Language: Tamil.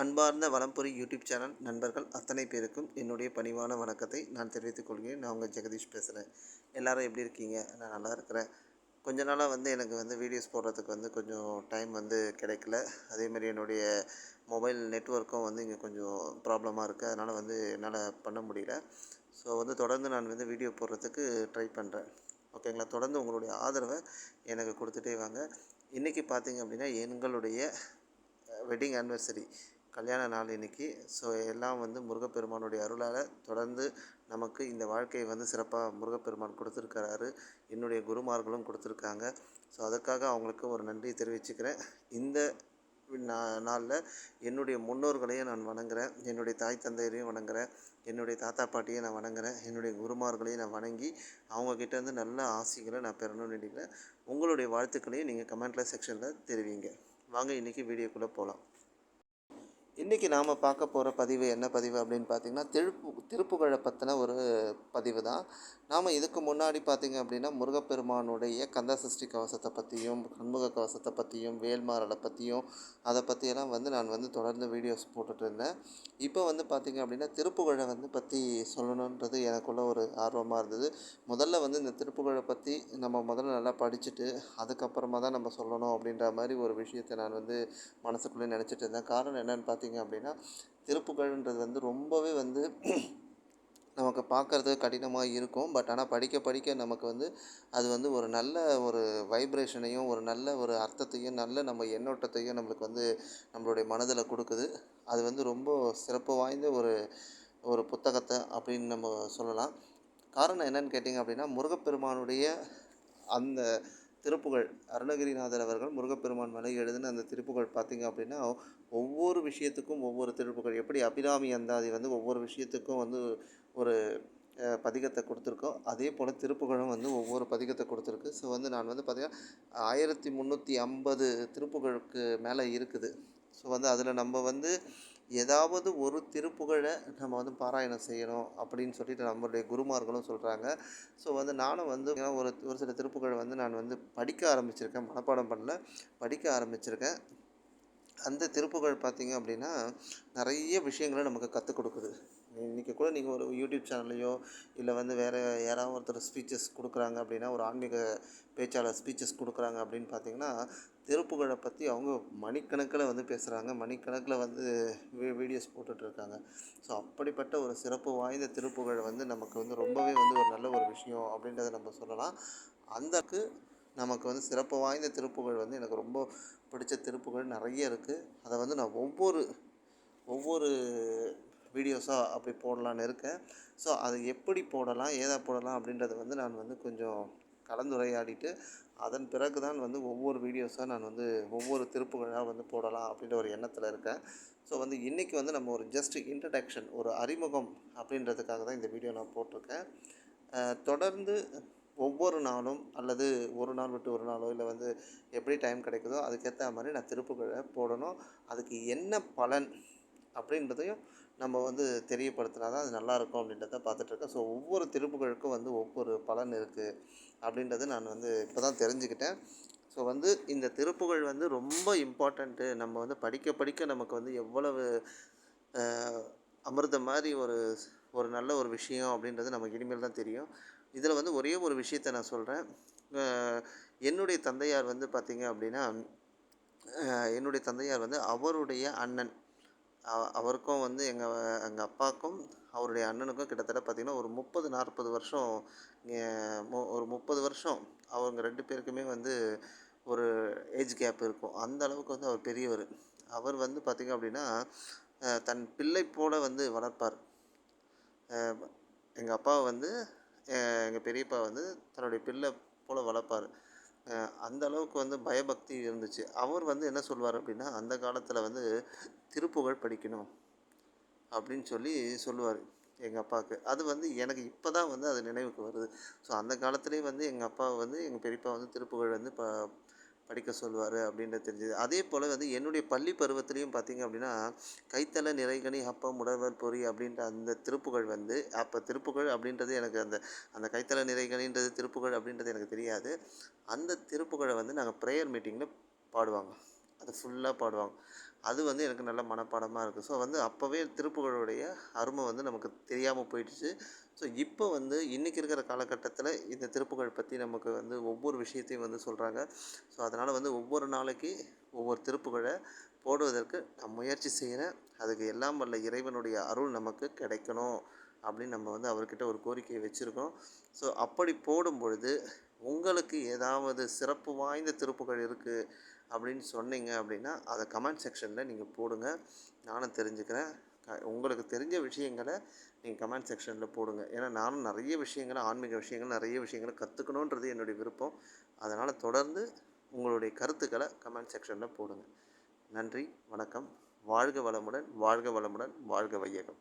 அன்பார்ந்த வளம்புரி யூடியூப் சேனல் நண்பர்கள் அத்தனை பேருக்கும் என்னுடைய பணிவான வணக்கத்தை நான் தெரிவித்துக் கொள்கிறேன். நான் உங்கள் ஜெகதீஷ் பேசுகிறேன் எல்லாரும் எப்படி இருக்கீங்க? நான் நல்லா இருக்கிறேன். கொஞ்ச நாளாக வந்து எனக்கு வந்து வீடியோஸ் போடுறதுக்கு வந்து கொஞ்சம் டைம் வந்து கிடைக்கல. அதேமாரி என்னுடைய மொபைல் நெட்ஒர்க்கும் வந்து இங்கே கொஞ்சம் ப்ராப்ளமாக இருக்குது அதனால் வந்து என்னால் பண்ண முடியல. ஸோ வந்து தொடர்ந்து நான் வந்து வீடியோ போடுறதுக்கு ட்ரை பண்ணுறேன் ஓகேங்களா? தொடர்ந்து உங்களுடைய ஆதரவை எனக்கு கொடுத்துட்டே வாங்க. இன்றைக்கி பார்த்தீங்க அப்படின்னா எங்களுடைய வெட்டிங் ஆனிவர்சரி கல்யாண நாள் இன்றைக்கி ஸோ எல்லாம் வந்து முருகப்பெருமானுடைய அருளால் தொடர்ந்து நமக்கு இந்த வாழ்க்கையை வந்து சிறப்பாக முருகப்பெருமான் கொடுத்துருக்கிறாரு. என்னுடைய குருமார்களும் கொடுத்துருக்காங்க. ஸோ அதற்காக அவங்களுக்கு ஒரு நன்றி தெரிவிச்சுக்கிறேன். இந்த நா நாளில் என்னுடைய முன்னோர்களையும் நான் வணங்குறேன். என்னுடைய தாய் தந்தையரையும் வணங்குறேன். என்னுடைய தாத்தா பாட்டியை நான் வணங்குகிறேன் என்னுடைய குருமார்களையும் நான் வணங்கி அவங்கக்கிட்டேருந்து நல்ல ஆசைகளை நான் பெறணும்னு நினைக்கிறேன் உங்களுடைய வாழ்த்துக்களையும் நீங்கள் கமெண்ட்டில் செக்ஷனில் தெரிவிங்க. வாங்க இன்றைக்கி வீடியோக்குள்ளே போகலாம் இன்றைக்கி நாம் பார்க்க போகிற பதிவு என்ன பதிவு அப்படின்னு பார்த்தீங்கன்னா திருப்பு திருப்புகழை பற்றின ஒரு பதிவு தான். நாம் இதுக்கு முன்னாடி பார்த்திங்க அப்படின்னா முருகப்பெருமானுடைய கந்த சஷ்டி கவசத்தை பற்றியும் கண்முக கவசத்தை பற்றியும் வேல்மாரலை பற்றியும் அதை பற்றியெல்லாம் வந்து நான் வந்து தொடர்ந்து வீடியோஸ் போட்டுட்டு இருந்தேன். இப்போ வந்து பார்த்திங்க அப்படின்னா திருப்புகழை வந்து பற்றி சொல்லணுன்றது எனக்குள்ள ஒரு ஆர்வமாக இருந்தது. முதல்ல வந்து இந்த திருப்புகழை பற்றி நம்ம முதல்ல நல்லா படிச்சுட்டு அதுக்கப்புறமா தான் நம்ம சொல்லணும் அப்படின்ற மாதிரி ஒரு விஷயத்தை நான் வந்து மனசுக்குள்ளே நினச்சிட்டு இருந்தேன். காரணம் என்னென்னு பார்த்தீங்க அப்படின்னா திருப்புகழ்ன்றது வந்து ரொம்பவே வந்து நமக்கு பார்க்குறது கடினமாக இருக்கும். பட் ஆனால் படிக்க படிக்க நமக்கு வந்து அது வந்து ஒரு நல்ல ஒரு வைப்ரேஷனையும் ஒரு நல்ல ஒரு அர்த்தத்தையும் நல்ல நம்ம எண்ணோட்டத்தையும் நம்மளுக்கு வந்து நம்மளுடைய மனதில் கொடுக்குது. அது வந்து ரொம்ப சிறப்பு வாய்ந்த ஒரு ஒரு புத்தகத்தை அப்படின்னு நம்ம சொல்லலாம். காரணம் என்னன்னு கேட்டிங்க அப்படின்னா முருகப்பெருமானுடைய அந்த திருப்புகழ். அருணகிரிநாதர் அவர்கள் முருகப்பெருமான் மேலே எழுதின அந்த திருப்புகழ் பார்த்திங்க அப்படின்னா ஒவ்வொரு விஷயத்துக்கும் ஒவ்வொரு திருப்புகழ். எப்படி அபிராமி அந்தாதி வந்து ஒவ்வொரு விஷயத்துக்கும் வந்து ஒரு பதிகத்தை கொடுத்துருக்கோம் அதே போல் திருப்புகழும் வந்து ஒவ்வொரு பதிகத்தை கொடுத்துருக்கு. ஸோ வந்து நான் வந்து பார்த்திங்கன்னா ஆயிரத்தி முந்நூற்றி ஐம்பது திருப்புகழுக்கு மேலே இருக்குது. ஸோ வந்து அதில் நம்ம வந்து ஏதாவது ஒரு திருப்புகழை நம்ம வந்து பாராயணம் செய்யணும் அப்படின்னு சொல்லிட்டு நம்மளுடைய குருமார்களும் சொல்கிறாங்க ஸோ வந்து நானும் வந்து ஒரு ஒரு சில திருப்புகழை வந்து நான் வந்து படிக்க ஆரம்பிச்சிருக்கேன். மனப்பாடம் பண்ணல. படிக்க ஆரம்பிச்சிருக்கேன். அந்த திருப்புகழ் பார்த்திங்க அப்படின்னா நிறைய விஷயங்களை நமக்கு கற்றுக் கொடுக்குது. இன்றைக்கி கூட நீங்கள் ஒரு யூடியூப் சேனல்லையோ இல்லை வந்து வேறு யாராவது ஒருத்தர் ஸ்பீச்சஸ் கொடுக்குறாங்க அப்படின்னா ஒரு ஆன்மீக பேச்சாளர் ஸ்பீச்சஸ் கொடுக்குறாங்க அப்படின்னு பார்த்தீங்கன்னா திருப்புகழை பற்றி அவங்க மணிக்கணக்கில் வந்து பேசுகிறாங்க மணிக்கணக்கில் வந்து வீ வீடியோஸ் போட்டுட்ருக்காங்க. ஸோ அப்படிப்பட்ட ஒரு சிறப்பு வாய்ந்த திருப்புகழ் வந்து நமக்கு வந்து ரொம்பவே வந்து ஒரு நல்ல ஒரு விஷயம் அப்படின்றத நம்ம சொல்லலாம். அந்தக்கு நமக்கு வந்து சிறப்பு வாய்ந்த திருப்புகழ் வந்து எனக்கு ரொம்ப பிடிச்ச திருப்புகழ் நிறைய இருக்குது அதை வந்து நான் ஒவ்வொரு ஒவ்வொரு வீடியோஸாக அப்படி போடலான்னு இருக்கேன். ஸோ அதை எப்படி போடலாம் ஏதா போடலாம் அப்படின்றத வந்து நான் வந்து கொஞ்சம் கலந்துரையாடிட்டு அதன் பிறகு தான் வந்து ஒவ்வொரு வீடியோஸாக நான் வந்து ஒவ்வொரு திருப்புகளாக வந்து போடலாம் அப்படின்ற ஒரு எண்ணத்தில் இருக்கேன். ஸோ வந்து இன்றைக்கி வந்து நம்ம ஒரு ஜஸ்ட் இன்ட்ரடக்ஷன் ஒரு அறிமுகம் அப்படின்றதுக்காக தான் இந்த வீடியோ நான் போட்டிருக்கேன். தொடர்ந்து ஒவ்வொரு நாளும் அல்லது ஒரு நாள் விட்டு ஒரு நாளோ இல்லை வந்து எப்படி டைம் கிடைக்குதோ அதுக்கேற்ற மாதிரி நான் திருப்புகழை போடணும். அதுக்கு என்ன பலன் அப்படின்றதையும் நம்ம வந்து தெரியப்படுத்தினா தான் அது நல்லாயிருக்கும் அப்படின்றத பார்த்துட்ருக்கேன் ஸோ ஒவ்வொரு திருப்புகளுக்கும் வந்து ஒவ்வொரு பலன் இருக்குது அப்படின்றத நான் வந்து இப்போ தான் தெரிஞ்சுக்கிட்டேன். ஸோ வந்து இந்த திருப்புகழ் வந்து ரொம்ப இம்பார்ட்டண்ட்டு நம்ம வந்து படிக்க படிக்க நமக்கு வந்து எவ்வளவு அமிர்த மாதிரி ஒரு ஒரு நல்ல ஒரு விஷயம் அப்படின்றது நமக்கு இனிமேல் தான் தெரியும். இதில் வந்து ஒரே ஒரு விஷயத்த நான் சொல்கிறேன். என்னுடைய தந்தையார் வந்து பார்த்திங்க அப்படின்னா என்னுடைய தந்தையார் வந்து அவருடைய அண்ணன். அவருக்கும் வந்து எங்கள் எங்கள் அப்பாவுக்கும் அவருடைய அண்ணனுக்கும் கிட்டத்தட்ட பார்த்திங்கன்னா ஒரு முப்பது நாற்பது வருஷம் ஒரு முப்பது வருஷம் அவங்க ரெண்டு பேருக்குமே வந்து ஒரு ஏஜ் கேப் இருக்கும். அந்த அளவுக்கு வந்து அவர் பெரியவர். அவர் வந்து பார்த்திங்க அப்படின்னா தன் பிள்ளை போல வந்து வளர்ப்பார். எங்கள் அப்பாவை வந்து எங்கள் பெரியப்பா வந்து தன்னுடைய பிள்ளை போல் வளர்ப்பார். அந்த அளவுக்கு வந்து பயபக்தி இருந்துச்சு. அவர் வந்து என்ன சொல்வார் அப்படின்னா அந்த காலத்தில் வந்து திருப்புகழ் படிக்கணும் அப்படின்னு சொல்லி சொல்லுவார் எங்கள் அப்பாவுக்கு. அது வந்து எனக்கு இப்போ தான் வந்து அது நினைவுக்கு வருது. ஸோ அந்த காலத்துலேயே வந்து எங்கள் அப்பா வந்து எங்கள் பெரியப்பா வந்து திருப்புகழ் வந்து ப படிக்க சொல்லுவார் அப்படின்றது தெரிஞ்சது. அதே போல் வந்து என்னுடைய பள்ளி பருவத்திலையும் பார்த்திங்க அப்படின்னா கைத்தல நிறைகனி அப்பம் உடவர் பொறி அப்படின்ற அந்த திருப்புகழ் வந்து அப்போ திருப்புகழ் அப்படின்றது எனக்கு அந்த அந்த கைத்தல நிறைகனின்றது திருப்புகழ் அப்படின்றது எனக்கு தெரியாது. அந்த திருப்புகழை வந்து நாங்கள் ப்ரேயர் மீட்டிங்கில் பாடுவாங்க. அது ஃபுல்லாக பாடுவாங்க. அது வந்து எனக்கு நல்ல மனப்பாடமாக இருக்குது ஸோ வந்து அப்போவே திருப்புகளுடைய அருமை வந்து நமக்கு தெரியாமல் போயிடுச்சு. ஸோ இப்போ வந்து இன்றைக்கி இருக்கிற காலகட்டத்தில் இந்த திருப்புகழ் பற்றி நமக்கு வந்து ஒவ்வொரு விஷயத்தையும் வந்து சொல்கிறாங்க ஸோ அதனால் வந்து ஒவ்வொரு நாளைக்கு ஒவ்வொரு திருப்புகழை போடுவதற்கு நான் முயற்சி செய்கிறேன் அதுக்கு எல்லாம் வல்ல இறைவனுடைய அருள் நமக்கு கிடைக்கணும் அப்படின்னு நம்ம வந்து அவர்கிட்ட ஒரு கோரிக்கையை வச்சுருக்கோம். ஸோ அப்படி போடும் பொழுது உங்களுக்கு ஏதாவது சிறப்பு வாய்ந்த திருப்புகள் இருக்குது அப்படின்னு சொன்னீங்க அப்படின்னா அதை கமெண்ட் செக்ஷனில் நீங்கள் போடுங்க. நானும் தெரிஞ்சுக்கிறேன். உங்களுக்கு தெரிஞ்ச விஷயங்களை நீங்கள் கமெண்ட் செக்ஷனில் போடுங்க. ஏன்னா நானும் நிறைய விஷயங்களை ஆன்மீக விஷயங்கள் நிறைய விஷயங்களை கற்றுக்கணுன்றது என்னுடைய விருப்பம். அதனால் தொடர்ந்து உங்களுடைய கருத்துக்களை கமெண்ட் செக்ஷனில் போடுங்க. நன்றி வணக்கம். வாழ்க வளமுடன் வாழ்க வளமுடன் வாழ்க வையகம்.